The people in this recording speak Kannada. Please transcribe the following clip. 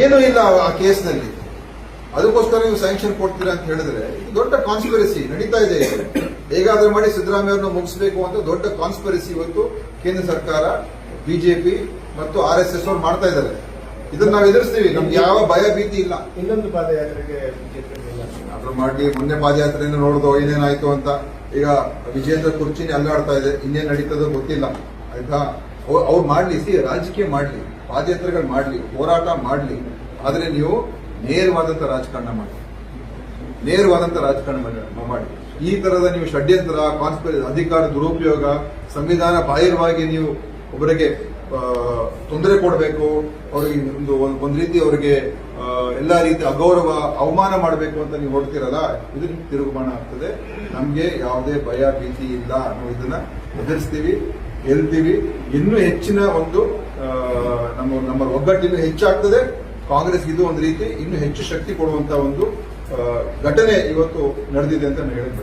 ಏನೂ ಇಲ್ಲ ಆ ಕೇಸ್ನಲ್ಲಿ. ಅದಕ್ಕೋಸ್ಕರ ನೀವು ಸ್ಯಾಂಕ್ಷನ್ ಕೊಡ್ತೀರಾ ಅಂತ ಹೇಳಿದ್ರೆ ದೊಡ್ಡ ಕಾನ್ಸ್ಪಿರಸಿ ನಡೀತಾ ಇದೆ. ಹೇಗಾದ್ರೂ ಮಾಡಿ ಸಿದ್ದರಾಮಯ್ಯ ಅವ್ರನ್ನ ಮುಗಿಸ್ಬೇಕು ಅಂತ ದೊಡ್ಡ ಕಾನ್ಸ್ಪಿರಸಿ ಇವತ್ತು ಕೇಂದ್ರ ಸರ್ಕಾರ ಬಿಜೆಪಿ ಮತ್ತು ಆರ್ ಎಸ್ ಎಸ್ ಅವ್ರು ಮಾಡ್ತಾ ಇದ್ದಾರೆ. ಇದನ್ನ ನಾವು ಎದುರಿಸ್ತೀವಿ. ನಮ್ಗೆ ಯಾವ ಭಯ ಭೀತಿ ಇಲ್ಲ. ಇನ್ನೊಂದು ಪಾದಯಾತ್ರೆಗೆ ಬಿಜೆಪಿ ಆದ್ರೂ ಮಾಡಿ ಮೊನ್ನೆ ಪಾದಯಾತ್ರೆಯನ್ನು ನೋಡಿದೋ ಏನೇನಾಯ್ತು ಅಂತ. ಈಗ ವಿಜೇಂದ್ರ ಕುರ್ಚಿನಿ ಅಲ್ಲಾಡ್ತಾ ಇದೆ. ಇನ್ನೇನ್ ನಡೀತದೋ ಗೊತ್ತಿಲ್ಲ. ಆಯ್ತಾ? ಅವ್ರು ಮಾಡ್ಲಿ ಸಿ ರಾಜಕೀಯ ಮಾಡ್ಲಿ. ಪಾದಯಾತ್ರೆಗಳು ಮಾಡಲಿ, ಹೋರಾಟ ಮಾಡಲಿ, ಆದರೆ ನೀವು ನೇರವಾದಂಥ ರಾಜಕಾರಣ ಮಾಡಿ. ನೇರವಾದಂಥ ರಾಜಕಾರಣ ಮಾಡಿ- ಈ ತರದ ನೀವು ಷಡ್ಯಂತ್ರ ಕಾನ್ಸ್ಪಿರ ಅಧಿಕಾರ, ದುರುಪಯೋಗ, ಸಂವಿಧಾನ ಬಾಹಿರವಾಗಿ ನೀವು ಒಬ್ಬರಿಗೆ ತೊಂದರೆ ಕೊಡಬೇಕು, ಅವರಿಗೆ ಒಂದು ಒಂದು ರೀತಿ ಅವರಿಗೆ ಎಲ್ಲ ರೀತಿ ಅಗೌರವ, ಅವಮಾನ ಮಾಡಬೇಕು ಅಂತ ನೀವು ಹೊರಡ್ತಿರಲ್ಲ ಇದು ನಿಮ್ಗೆ ತಿರುಗುಮಾನ ಆಗ್ತದೆ. ನಮಗೆ ಯಾವುದೇ ಭಯ, ಭೀತಿ ಇಲ್ಲ ಅನ್ನೋ ಇದನ್ನ ಎದುರಿಸ್ತೀವಿ ಗೆಲ್ತೀವಿ ಇನ್ನೂ ಹೆಚ್ಚಿನ ಒಂದು ನಮ್ಮ ನಮ್ಮ ಒಗ್ಗಟ್ಟಿನ ಹೆಚ್ಚಾಗ್ತದೆ. ಕಾಂಗ್ರೆಸ್ ಇದು ಒಂದು ರೀತಿ ಇನ್ನು ಹೆಚ್ಚು ಶಕ್ತಿ ಕೊಡುವಂತ ಒಂದು ಘಟನೆ ಇವತ್ತು ನಡೆದಿದೆ ಅಂತ ನಾನು ಹೇಳಕ್